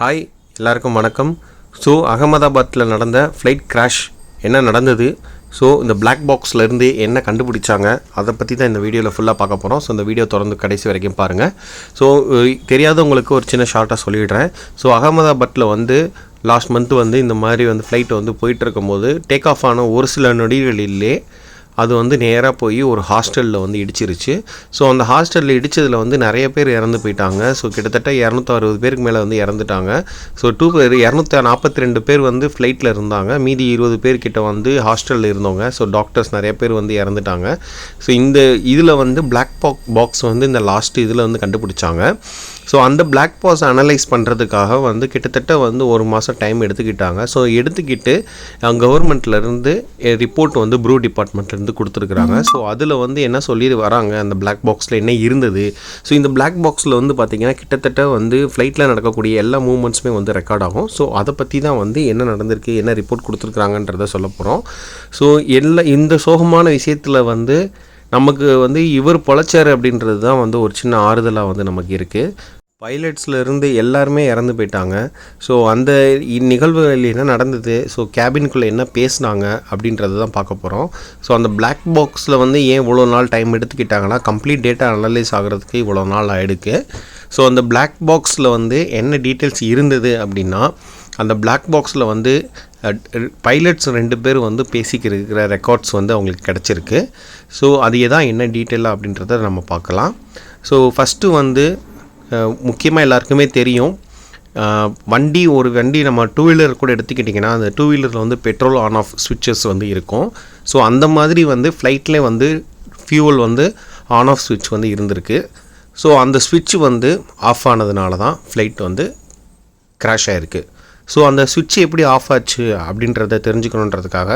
Hi எல்லாருக்கும் வணக்கம். So அகமதாபாத்தில் நடந்த ஃப்ளைட் கிராஷ் என்ன நடந்தது? ஸோ இந்த பிளாக் பாக்ஸ்லேருந்து என்ன கண்டுபிடிச்சாங்க? அதை பற்றி தான் இந்த வீடியோவில் ஃபுல்லாக பார்க்க போகிறோம் ஸோ இந்த வீடியோ தொடர்ந்து கடைசி வரைக்கும் பாருங்கள் ஸோ தெரியாதவங்களுக்கு ஒரு சின்ன ஷார்ட்டாக சொல்லிடுறேன். ஸோ அகமதாபாத்தில் வந்து லாஸ்ட் மந்த் வந்து இந்த மாதிரி வந்து ஃப்ளைட் வந்து போயிட்டு இருக்கும்போது டேக் ஆஃப் ஆன ஒரு சில நொடிகளிலே அது வந்து நேராக போய் ஒரு ஹாஸ்டலில் வந்து இடிச்சிருச்சு. ஸோ அந்த ஹாஸ்டலில் இடித்ததில் வந்து நிறைய பேர் இறந்து போயிட்டாங்க. ஸோ கிட்டத்தட்ட இரநூத்தி அறுபது பேருக்கு மேலே வந்து இறந்துட்டாங்க. ஸோ டூ பேர் இரநூத்தி நாற்பத்தி ரெண்டு பேர் வந்து ஃப்ளைட்டில் இருந்தாங்க. மீதி இருபது பேர்கிட்ட வந்து ஹாஸ்டலில் இருந்தவங்க. ஸோ டாக்டர்ஸ் நிறைய பேர் வந்து இறந்துட்டாங்க. ஸோ இந்த இதில் வந்து பிளாக் பாக் பாக்ஸ் வந்து இந்த லாஸ்ட் இதில் வந்து கண்டுபிடிச்சாங்க. ஸோ அந்த பிளாக் பாஸ் அனலைஸ் பண்ணுறதுக்காக வந்து கிட்டத்தட்ட வந்து ஒரு மாதம் டைம் எடுத்துக்கிட்டாங்க. ஸோ எடுத்துக்கிட்டு கவர்மெண்ட்லேருந்து ரிப்போர்ட் வந்து ப்ரூ டிபார்ட்மெண்ட்லேருந்து கொடுத்துருக்குறாங்க. ஸோ அதில் வந்து என்ன சொல்லி வராங்க? அந்த பிளாக் பாக்ஸில் என்ன இருந்தது? ஸோ இந்த பிளாக் பாக்ஸில் வந்து பார்த்திங்கன்னா கிட்டத்தட்ட வந்து ஃப்ளைட்டில் நடக்கக்கூடிய எல்லா மூமெண்ட்ஸுமே வந்து ரெக்கார்ட் ஆகும். ஸோ அதை பற்றி தான் வந்து என்ன நடந்திருக்கு என்ன ரிப்போர்ட் கொடுத்துருக்குறாங்கன்றத சொல்ல போகிறோம் ஸோ எல்லா இந்த சோகமான விஷயத்தில் வந்து நமக்கு வந்து இவர் பொழைச்சார் அப்படின்றது தான் வந்து ஒரு சின்ன ஆறுதலாக வந்து நமக்கு இருக்குது பைலட்ஸில் இருந்து எல்லாருமே இறந்து போயிட்டாங்க. ஸோ அந்த இ- நிகழ்வுகள் என்ன நடந்தது? ஸோ கேபின்குள்ளே என்ன பேசுனாங்க அப்படின்றத தான் பார்க்க போகிறோம் ஸோ அந்த பிளாக் பாக்ஸில் வந்து ஏன் இவ்வளோ நாள் டைம் எடுத்துக்கிட்டாங்கன்னா கம்ப்ளீட் டேட்டா அனலைஸ் ஆகிறதுக்கு இவ்வளோ நாள் ஆகிடுக்கு ஸோ அந்த பிளாக் பாக்ஸில் வந்து என்ன டீட்டெயில்ஸ் இருந்தது அப்படின்னா அந்த பிளாக் பாக்ஸில் வந்து பைலட்ஸ் ரெண்டு பேர் வந்து பேசிக்கிற ரெக்கார்ட்ஸ் வந்து அவங்களுக்கு கிடச்சிருக்கு. ஸோ அது எதான் என்ன டீட்டெயிலாக அப்படின்றத நம்ம பார்க்கலாம். ஸோ ஃபஸ்ட்டு வந்து முக்கியமாக எல்லாருக்குமே தெரியும். வண்டி ஒரு வண்டி நம்ம டூ வீலர் கூட எடுத்துக்கிட்டிங்கன்னா அந்த டூ வீலரில் வந்து பெட்ரோல் ஆன் ஆஃப் சுவிட்சஸ் வந்து இருக்கும். ஸோ அந்த மாதிரி வந்து ஃப்ளைட்லேயே வந்து ஃபியூவல் வந்து ஆன் ஆஃப் சுவிட்ச் வந்து இருந்திருக்கு. ஸோ அந்த சுவிட்ச் வந்து ஆஃப் ஆனதுனால தான் ஃப்ளைட் வந்து க்ராஷ் ஆகிருக்கு ஸோ அந்த சுவிட்ச் எப்படி ஆஃப் ஆச்சு அப்படின்றத தெரிஞ்சுக்கணுன்றதுக்காக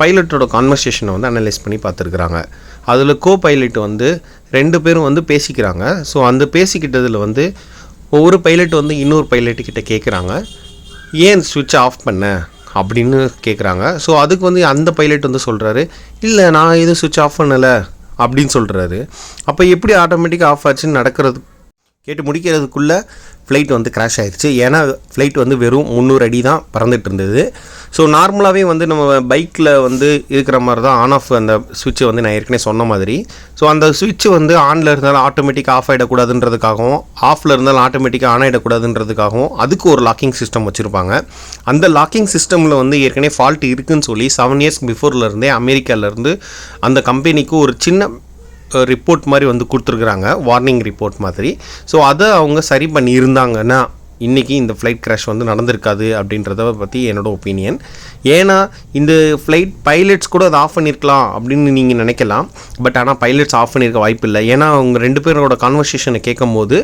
பைலட்டோட கான்வர்சேஷனை வந்து அனலைஸ் பண்ணி பார்த்துருக்குறாங்க. அதில் கோ பைலட் வந்து ரெண்டு பேரும் வந்து பேசிக்கிறாங்க. ஸோ அந்த பேசிக்கிட்டதில் வந்து ஒவ்வொரு பைலட் வந்து இன்னொரு பைலட்டுக்கிட்ட கேட்குறாங்க ஏன் சுவிட்சை ஆஃப் பண்ண? அப்படின்னு கேட்குறாங்க ஸோ அதுக்கு வந்து அந்த பைலட் வந்து சொல்கிறாரு இல்லை நான் எதுவும் சுவிட்ச் ஆஃப் பண்ணலை அப்படின்னு சொல்கிறாரு அப்போ எப்படி ஆட்டோமேட்டிக்காக ஆஃப் ஆச்சுன்னு நடக்கிறது கேட்டு முடிக்கிறதுக்குள்ளே ஃப்ளைட் வந்து கிராஷ் ஆயிடுச்சு ஏன்னா ஃப்ளைட் வந்து வெறும் முந்நூறு அடி தான் பறந்துட்டு இருந்தது. ஸோ நார்மலாகவே வந்து நம்ம பைக்கில் வந்து இருக்கிற மாதிரி தான் ஆன் ஆஃப் அந்த சுவிட்சை வந்து நான் ஏற்கனவே சொன்ன மாதிரி. ஸோ அந்த சுவிட்ச் வந்து ஆனில் இருந்தாலும் ஆட்டோமேட்டிக்காக ஆஃப் ஆகிடக்கூடாதுன்றதுக்காகவும் ஆஃபில் இருந்தாலும் ஆட்டோமேட்டிக்காக ஆன் ஆகிடக்கூடாதுன்றதுக்காகவும் அதுக்கு ஒரு லாக்கிங் சிஸ்டம் வச்சுருப்பாங்க. அந்த லாக்கிங் சிஸ்டமில் வந்து ஏற்கனவே ஃபால்ட் இருக்குதுன்னு சொல்லி செவன் இயர்ஸ் பிஃபோர்லேருந்தே அமெரிக்காவிலேருந்து அந்த கம்பெனிக்கு ஒரு சின்ன ரிப்போர்ட் மாதிரி வந்து கொடுத்துருக்குறாங்க. வார்னிங் ரிப்போர்ட் மாதிரி. ஸோ அதை அவங்க சரி பண்ணியிருந்தாங்கன்னா இன்றைக்கி இந்த ஃப்ளைட் கிராஷ் வந்து நடந்திருக்காது அப்படின்றத பற்றி என்னோடய ஒப்பீனியன் ஏன்னா இந்த ஃப்ளைட் பைலட்ஸ் கூட அதை ஆஃப் பண்ணியிருக்கலாம் அப்படின்னு நீங்கள் நினைக்கலாம். பட் ஆனால் பைலட்ஸ் ஆஃப் பண்ணியிருக்க வாய்ப்பு இல்லை. ஏன்னா அவங்க ரெண்டு பேரோட கான்வர்சேஷனை கேட்கும் போது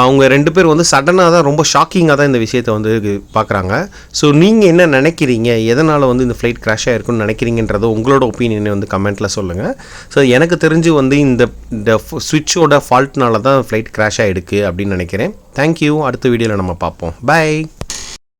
அவங்க ரெண்டு பேர் வந்து சடனாக தான் ரொம்ப ஷாக்கிங்காக தான் இந்த விஷயத்தை வந்து பார்க்குறாங்க ஸோ நீங்கள் என்ன நினைக்கிறீங்க? எதனால் வந்து இந்த ஃப்ளைட் கிராஷ் ஆகிருக்குன்னு நினைக்கிறீங்கன்றத உங்களோட ஒப்பீனியனை வந்து கமெண்ட்டில் சொல்லுங்கள் ஸோ எனக்கு தெரிஞ்சு வந்து இந்த இந்த சுவிட்சோட ஃபால்ட்னால தான் ஃப்ளைட் கிராஷ் ஆகிடுக்கு அப்படின்னு நினைக்கிறேன். தேங்க்யூ அடுத்த வீடியோவில் நம்ம பார்ப்போம். பாய்